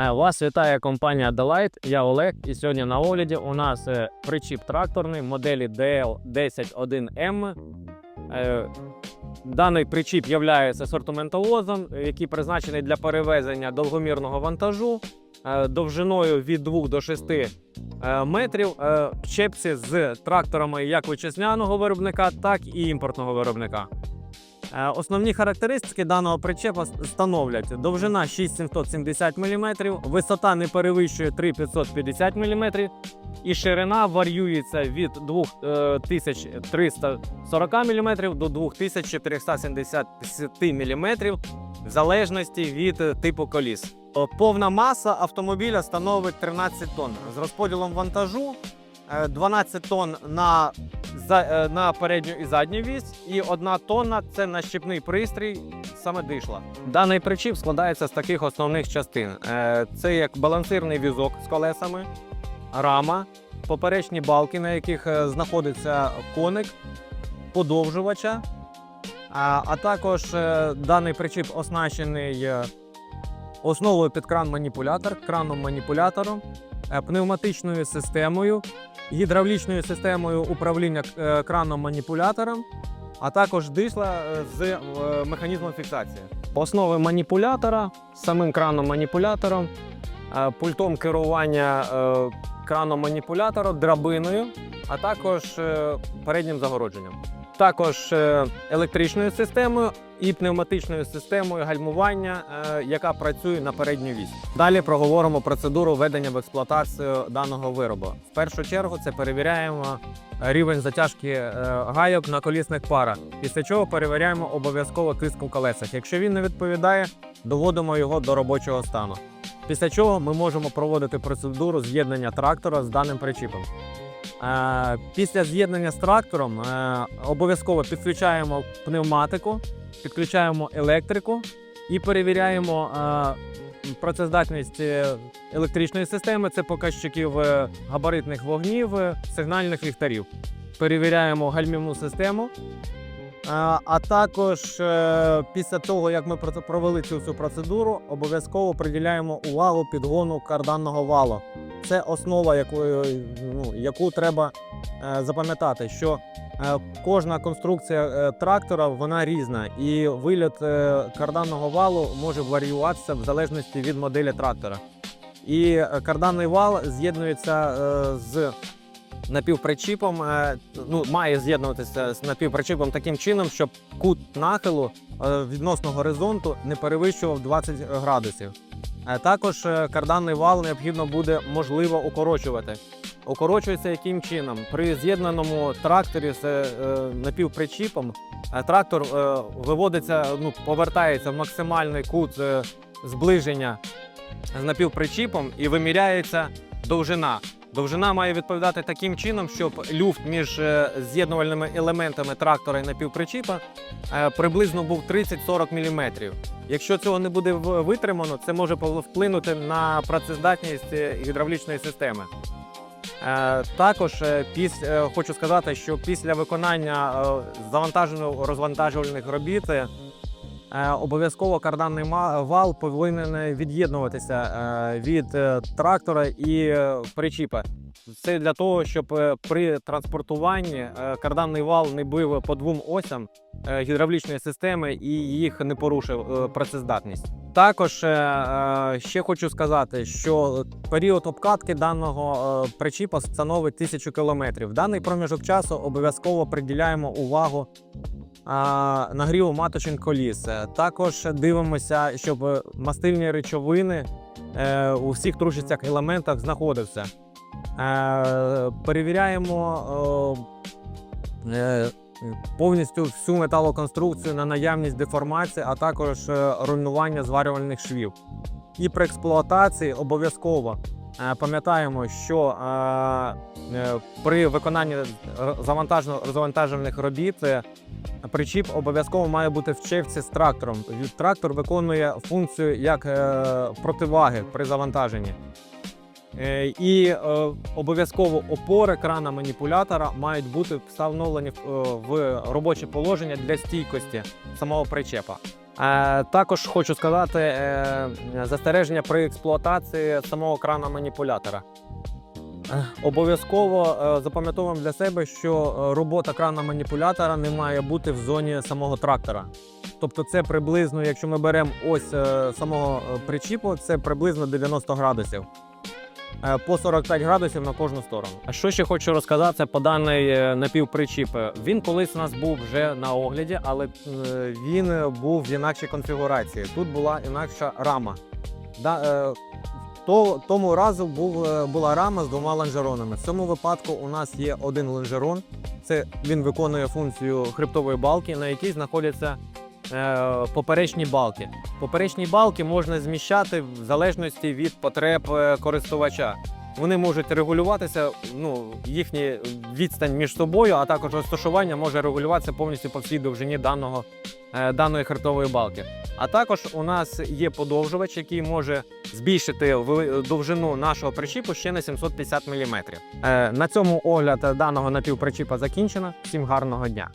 Е, Вас вітає компанія Delight, я Олег, і сьогодні на огляді у нас е, причіп тракторний моделі DL101M. Е, Даний причіп є сортоментовозом, який призначений для перевезення довгомірного вантажу довжиною від 2 до 6 е, метрів в чепці з тракторами як вітчизняного виробника, так і імпортного виробника. Е, Основні характеристики даного причепа становлять довжина 6770 мм, висота не перевищує 3550 мм і ширина варіюється від е, 2340 мм до 2470 мм в залежності від е, типу коліс. Повна маса автомобіля становить 13 тонн з розподілом вантажу е, 12 тонн на е, на передню і задню вісь, і одна тонна це нащіпний пристрій, саме дишла. Даний причіп складається з таких основних частин: Е, це як балансирний візок з колесами, рама, поперечні балки, на яких е, знаходиться коник, подовжувача. А, також е, даний причіп оснащений е, основою під кран маніпулятор, краном маніпулятором, е, пневматичною системою, гідравлічною системою управління е, краном маніпулятором, а також дишла е, з е, механізмом фіксації. Основи маніпулятора, самим краном маніпулятором, пультом керування е, краном маніпулятором, драбиною, а також переднім загородженням. Також е, електричною системою і пневматичною системою гальмування, е, яка працює на передню вісь. Далі проговоримо процедуру введення в експлуатацію даного виробу. В першу чергу це перевіряємо рівень затяжки е, гайок на колісних парах, після чого перевіряємо обов'язково тиск у колесах. Якщо він не відповідає, доводимо його до робочого стану. Після чого ми можемо проводити процедуру з'єднання трактора з даним причіпом. Е, Після з'єднання з трактором е, обов'язково підключаємо пневматику, підключаємо електрику і перевіряємо е, працездатність електричної системи. Це показчиків габаритних вогнів, сигнальних ліхтарів. Перевіряємо гальмівну систему. А також після того, як ми провели цю всю процедуру, обов'язково приділяємо увагу підгону карданного валу. Це основа, якою, ну, яку треба е, запам'ятати, що е, кожна конструкція е, трактора вона різна, і вильот е, карданного валу може варіюватися в залежності від моделі трактора. І е, карданний вал з'єднується е, з напівпричіпом, е, ну, має з'єднуватися з напівпричіпом таким чином, щоб кут нахилу е, відносно горизонту не перевищував 20 градусів. Е, Також е, карданний вал необхідно буде можливо укорочувати. Укорочується яким чином? При з'єднаному тракторі з е, напівпричіпом е, трактор е, виводиться, ну, повертається в максимальний кут е, зближення з напівпричіпом і виміряється довжина. Довжина має відповідати таким чином, щоб люфт між е, з'єднувальними елементами трактора і напівпричіпа е, приблизно був 30-40 мм. Якщо цього не буде витримано, це може вплинути на працездатність е, гідравлічної системи. Також хочу сказати, що після виконання завантажено-розвантажувальних робіт е, е, обов'язково карданний вал повинен від'єднуватися е, від е, трактора і е, причіпа. Це для того, щоб е, при транспортуванні е, карданний вал не бив по двом осям е, гідравлічної системи і їх не порушив е, працездатність. Також е, е, ще хочу сказати, що період обкатки даного е, причіпа становить 1000 км. Даний проміжок часу обов'язково приділяємо увагу нагріву маточин коліс. Е, Також дивимося, щоб мастильні речовини е, у всіх трущицях елементах знаходився. Е, перевіряємо е, е, повністю всю металоконструкцію на наявність деформації, а також е, руйнування зварювальних швів. І при експлуатації обов'язково е, пам'ятаємо, що е, е, при виконанні завантажно- розвантажувальних робіт е, причіп обов'язково має бути в чевці з трактором. Трактор виконує функцію як е, противаги при завантаженні. Е, І е, обов'язково опори крана маніпулятора мають бути встановлені в, робоче положення для стійкості самого причепа. Також хочу сказати застереження при експлуатації самого крана маніпулятора. Обов'язково е, запам'ятовуємо для себе, що е, робота крана маніпулятора не має бути в зоні самого трактора. Тобто, це приблизно, якщо ми беремо ось е, самого причіпу, це приблизно 90 градусів. По 45 градусів на кожну сторону. А що ще хочу розказати по даний напівпричіп? Він колись у нас був вже на огляді, але він був в інакшій конфігурації. Тут була інакша рама. То, тому разу був, е, була рама з двома лонжеронами. В цьому випадку у нас є один лонжерон. Це він виконує функцію хребтової балки, на якій знаходяться е, поперечні балки. Поперечні балки можна зміщати в залежності від потреб е, користувача. Вони можуть регулюватися, ну, їхня відстань між собою, а також розташування може регулюватися повністю по всій довжині даного, е, даної хребтової балки. А також у нас є подовжувач, який може збільшити довжину нашого причіпу ще на 750 мм. Е, на цьому огляд даного напівпричіпа закінчено. Всім гарного дня!